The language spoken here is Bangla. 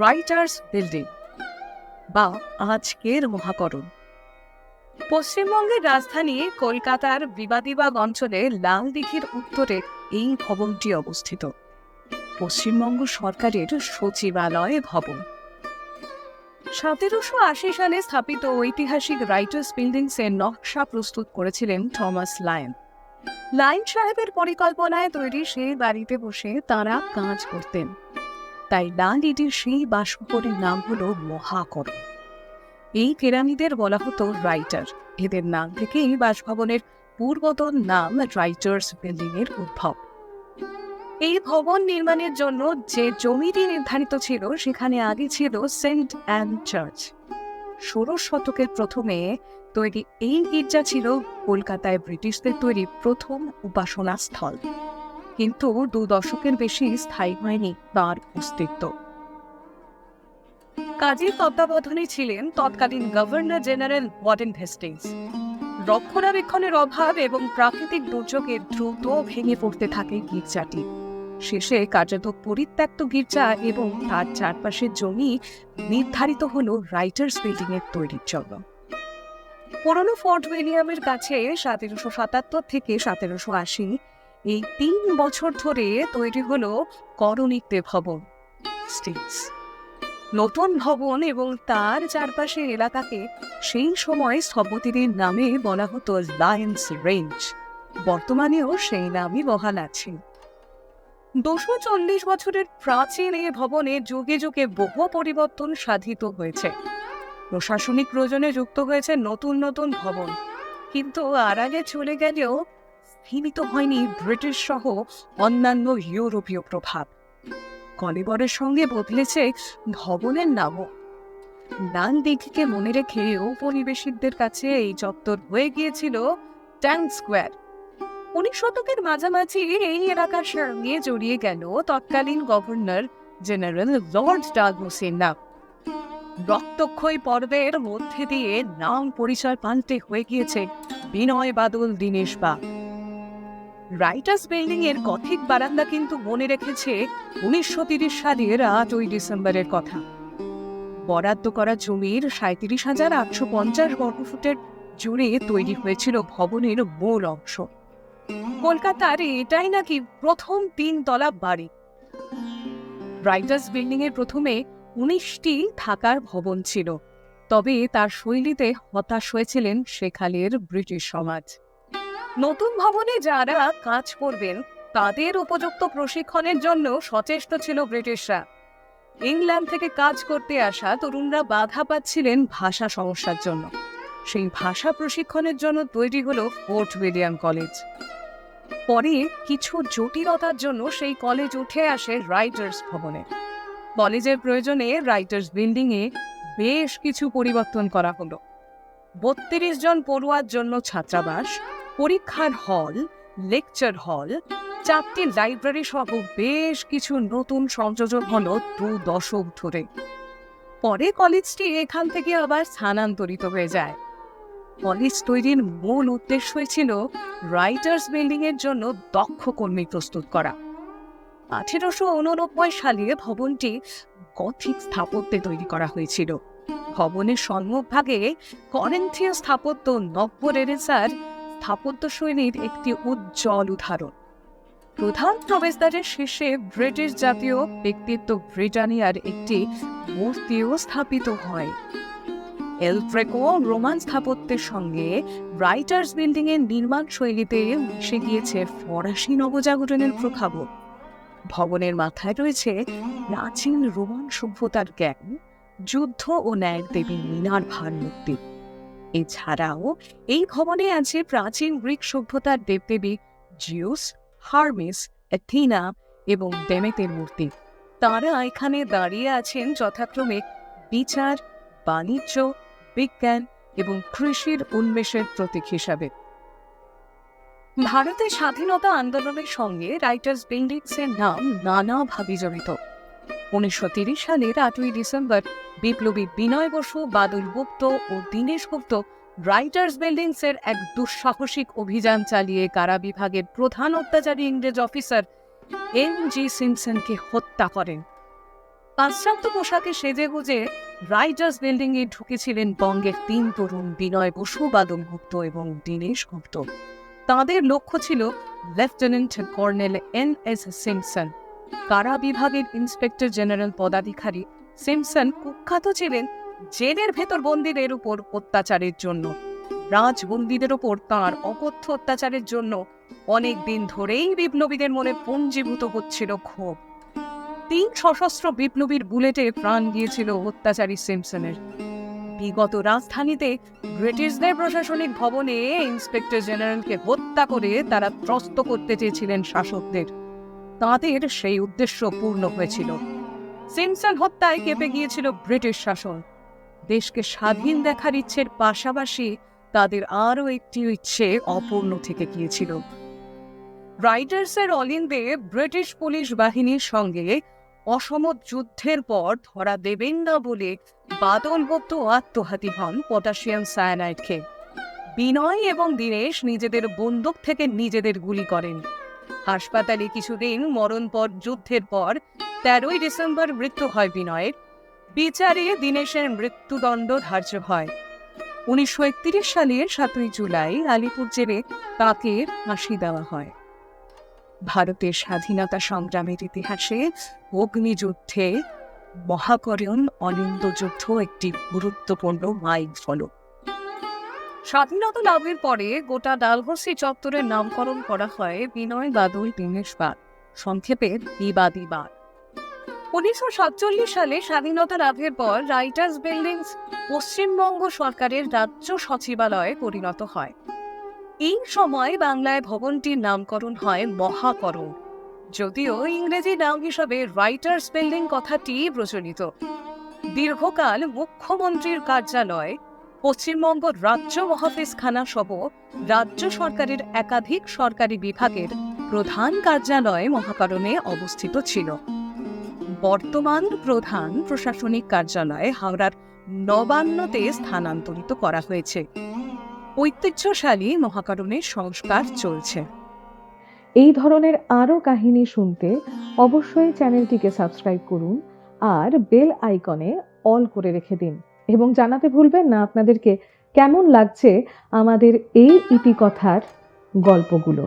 রাইটার্স বিল্ডিং বা আজকের মহাকরণ। পশ্চিমবঙ্গের রাজধানী কলকাতার বিবাদীবাগ অঞ্চলে লাল দিঘির উত্তরে এই ভবনটি অবস্থিত। পশ্চিমবঙ্গ সরকারের সচিবালয় ভবন। সতেরোশো আশি সালে স্থাপিত ঐতিহাসিক রাইটার্স বিল্ডিংস এর নকশা প্রস্তুত করেছিলেন থমাস লায়ন। লাইন সাহেবের পরিকল্পনায় তৈরি সেই বাড়িতে বসে তারা কাজ করতেন। তাই লাল ইটির সেই বাসভবনের নাম হলো মহাকরণ। এই কেরানিদের বলা হতো রাইটার। এদের নাম থেকেই বাসভবনের পূর্বতন নাম রাইটার্স বিল্ডিং এর উদ্ভব। এই ভবন নির্মাণের জন্য যে জমিটি নির্ধারিত ছিল, সেখানে আগে ছিল সেন্ট অ্যান চার্চ। ষোড়শ শতকের প্রথমে তৈরি এই গির্জা ছিল কলকাতায় ব্রিটিশদের তৈরি প্রথম উপাসনা স্থল কিন্তু দু দশকের বেশি স্থায়ী হয়নি তার অস্তিত্ব। কাজীর তত্ত্বাবধানে ছিলেন তৎকালীন গভর্নর জেনারেল ওয়ার্ডেন হেস্টিংস রক্ষণাবেক্ষণের অভাব এবং প্রাকৃতিক দুর্যোগে দ্রুত ভেঙে পড়তে থাকে গির্জাটি। শেষে কার্যত পরিত্যক্ত গির্জা এবং তার চারপাশের জমি নির্ধারিত হল রাইটার্স বিল্ডিং এর তৈরির জন্য। পুরনো ফোর্ট উইলিয়ামের কাছে সতেরোশো সাতাত্তর থেকে সতেরোশো আশি এই তিন বছর ধরে তৈরি হলো করণিকতে ভবন স্টিলস নতুন ভবন এবং তার চারপাশের এলাকাকে সেই সময় স্থপতিদের নামে বলা হতো লায়ন্স রেঞ্জ বর্তমানেও সেই নামই বহাল আছে। দুশো চল্লিশ বছরের প্রাচীন এই ভবনে যুগে যুগে বহু পরিবর্তন সাধিত হয়েছে। প্রশাসনিক প্রয়োজনে যুক্ত হয়েছে নতুন নতুন ভবন। কিন্তু আর আগে চলে গেলেও স্থিমিত হয়নি ব্রিটিশ সহ অন্যান্য ইউরোপীয় প্রভাব। কলিবরের সঙ্গে বদলেছে ভবনের নামও। লাল দিঘিকে মনে রেখে ঔপনিবেশিকদের কাছে এই চত্বর হয়ে গিয়েছিল ট্যাঙ্ক স্কোয়ার। উনিশ শতকের মাঝামাঝি এই এলাকার সঙ্গে জড়িয়ে গেল তৎকালীন গভর্নর জেনারেল লর্ড ডাগমসের নাম। রক্তক্ষয়ী পর্বের মধ্যে দিয়ে নাম পরিচয় পাল্টে হয়ে গিয়েছে বিনয় বাদল দীনেশ বা রাইটার্স বিল্ডিং এর গথিক বারান্দা কিন্তু মনে রেখেছে উনিশশো তিরিশ সালের আটই ডিসেম্বরের কথা। বরাদ্দ করা জমির সাঁত্রিশ হাজার আটশো পঞ্চাশ বর্গফুটের জুড়ে তৈরি হয়েছিল ভবনের মূল অংশ। কলকাতার এটাই নাকি প্রথম তিনতলা বাড়ি। রাইটার্স বিল্ডিং এর প্রথমে উনিশটি থাকার ভবন ছিল, তবে তার শৈলীতে হতাশ হয়েছিলেন সেখানের ব্রিটিশ সমাজ। নতুন ভবনে যারা কাজ করবেন, তাদের উপযুক্ত প্রশিক্ষণের জন্য সচেষ্ট ছিল ব্রিটিশরা। ইংল্যান্ড থেকে কাজ করতে আসা তরুণরা বাধা পাচ্ছিলেন ভাষা সমস্যার জন্য। সেই ভাষা প্রশিক্ষণের জন্য তৈরি হলো ফোর্ট উইলিয়াম কলেজ। পরে কিছু জটিলতার জন্য সেই কলেজ উঠে আসে রাইটার্স ভবনে। কলেজের প্রয়োজনে রাইটার্স বিল্ডিং এ বেশ কিছু পরিবর্তন করা হলো। বত্রিশ জন পড়ুয়ার জন্য ছাত্রাবাস পরীক্ষার হল লেকচার হল চারটি লাইব্রেরি সহ বেশ কিছু নতুন সংযোজন হল দু দশক ধরে। পরে কলেজটি এখান থেকে আবার স্থানান্তরিত হয়ে যায়। কলেজ তৈরির মূল উদ্দেশ্যই ছিল রাইটার্স বিল্ডিং এর জন্য দক্ষ কর্মী প্রস্তুত করা। আঠেরোশো উননব্বই সালে ভবনটি গথিক স্থাপত্যে তৈরি করা হয়েছিল। ভবনের সম্মুখভাগে করেন্থীয় স্থাপত্য নব্য রেনেসার স্থাপত্য শৈলীর একটি উজ্জ্বল উদাহরণ। প্রধান প্রবেশদ্বারের শীর্ষে ব্রিটিশ জাতীয় ব্যক্তিত্ব ব্রিটানিয়ার একটি মূর্তিও স্থাপিত হয়। এলফ্রেকো রোমান স্থাপত্যের সঙ্গে রাইটার্স বিল্ডিং এর নির্মাণ শৈলীতে মিশে গিয়েছে ফরাসি নবজাগরণের প্রভাবও। ভবনের মাথায় রয়েছে প্রাচীন রোমান সভ্যতার জ্ঞান, যুদ্ধ ও ন্যায়ের দেবী মিনার ভার মূর্তি এছাড়াও এই ভবনে আছে প্রাচীন গ্রিক সভ্যতার দেবদেবী জিউস, হার্মিস, অ্যাথিনা এবং ডেমেতের মূর্তি। তারা এখানে দাঁড়িয়ে আছেন যথাক্রমে বিচার, বাণিজ্য, বিজ্ঞান এবং কৃষির উন্মেষের প্রতীক হিসাবে। ভারতের স্বাধীনতা আন্দোলনের সঙ্গে রাইটার্স বিল্ডিংস এর নাম নানাভাবে জড়িত। উনিশশো তিরিশ সালের আটই ডিসেম্বর বিপ্লবী বিনয় বসু, বাদল গুপ্ত ও দীনেশ গুপ্ত রাইটার্স বিল্ডিংস এর এক দুঃসাহসিক অভিযান চালিয়ে কারা বিভাগের প্রধান অত্যাচারী ইংরেজ অফিসার এম জি সিমসনকে হত্যা করেন। পাশ্চাত্য পোশাকে সেজে গুজে রাইটার্স বিল্ডিং এ ঢুকেছিলেন বঙ্গের তিন তরুণ বিনয় বসু, বাদল গুপ্ত এবং দীনেশ গুপ্ত। তাদের লক্ষ্য ছিল lieutenant colonel N S Simpson. কারা বিভাগের ইন্সপেক্টর জেনারেল পদাধিকারী সিমসন কুখ্যাত ছিলেন জেলের ভেতর বন্দীদের উপর অত্যাচারের জন্য। রাজবন্দীদের উপর তাঁর অকথ্য অত্যাচারের জন্য অনেক দিন ধরেই বিপ্লবীদের মনে পুঞ্জীভূত হচ্ছিল ক্ষোভ। তিন সশস্ত্র বিপ্লবীর বুলেটে প্রাণ গিয়েছিল অত্যাচারী সিমসনের। বিগত রাজধানীতে ব্রিটিশদের প্রশাসনিক ভবনে ইন্সপেক্টর জেনারেলকে হত্যা করে তারা ত্রস্ত করতে চেয়েছিলেন শাসকদের। তাদের সেই উদ্দেশ্য পূর্ণ হয়েছিল। সিমসন হত্যায় কেঁপে গিয়েছিল ব্রিটিশ শাসন। দেশকে স্বাধীন দেখার ইচ্ছের পাশাপাশি তাদের আরও একটি ইচ্ছে অপূর্ণ থেকে গিয়েছিল। রাইটার্সের অলিন্দে ব্রিটিশ পুলিশ বাহিনীর সঙ্গে অসমত যুদ্ধের পর ধরা দেবেন না বলে বাদল গুপ্ত আত্মহাতি হন পটাশিয়াম সায়ানাইড খেয়ে বিনয় এবং দীনেশ নিজেদের বন্দুক থেকে নিজেদের গুলি করেন। হাসপাতালে কিছুদিন মরণপর যুদ্ধের পর তেরোই ডিসেম্বর মৃত্যু হয় বিনয়ের। বিচারে দীনেশের মৃত্যুদণ্ড ধার্য হয়। উনিশশো একত্রিশ সালের সাতই জুলাই আলিপুর জেলে তাকে ফাঁসি দেওয়া হয়। ভারতের স্বাধীনতা সংগ্রামের ইতিহাসে অগ্নিযুদ্ধে মহাকরণ অনিন্দ যুদ্ধ একটি গুরুত্বপূর্ণ মাইল ফলক। স্বাধীনতা লাভের পরে গোটা ডালহসি চত্বরের নামকরণ করা হয় বিনয় বাদল দীনেশ বাদ। সংক্ষেপে বিবাদী বাদ। উনিশশো সাতচল্লিশ সালে স্বাধীনতা লাভের পর রাইটার্স বিল্ডিংস পশ্চিমবঙ্গ সরকারের রাজ্য সচিবালয়ে পরিণত হয়। এই সময় বাংলায় ভবনটির নামকরণ হয় মহাকরণ। যদিও ইংরেজি নাম হিসাবে রাইটার্স বিল্ডিং কথাটি প্রচলিত। দীর্ঘকাল মুখ্যমন্ত্রীর কার্যালয়, পশ্চিমবঙ্গ রাজ্য মহাফিজখানা সহ রাজ্য সরকারের একাধিক সরকারি বিভাগের প্রধান কার্যালয় মহাকরণে অবস্থিত ছিল। বর্তমান প্রধান প্রশাসনিক কার্যালয় হাওড়ার নবান্নতে স্থানান্তরিত করা হয়েছে। ঐতিহ্যশালী মহাকরণের সংস্কার চলছে। এই ধরনের আরও কাহিনী শুনতে অবশ্যই চ্যানেলটিকে সাবস্ক্রাইব করুন আর বেল আইকনে অল করে রেখে দিন। এবং জানাতে ভুলবেন না আপনাদেরকে কেমন লাগছে আমাদের এই ইতিকথার গল্পগুলো।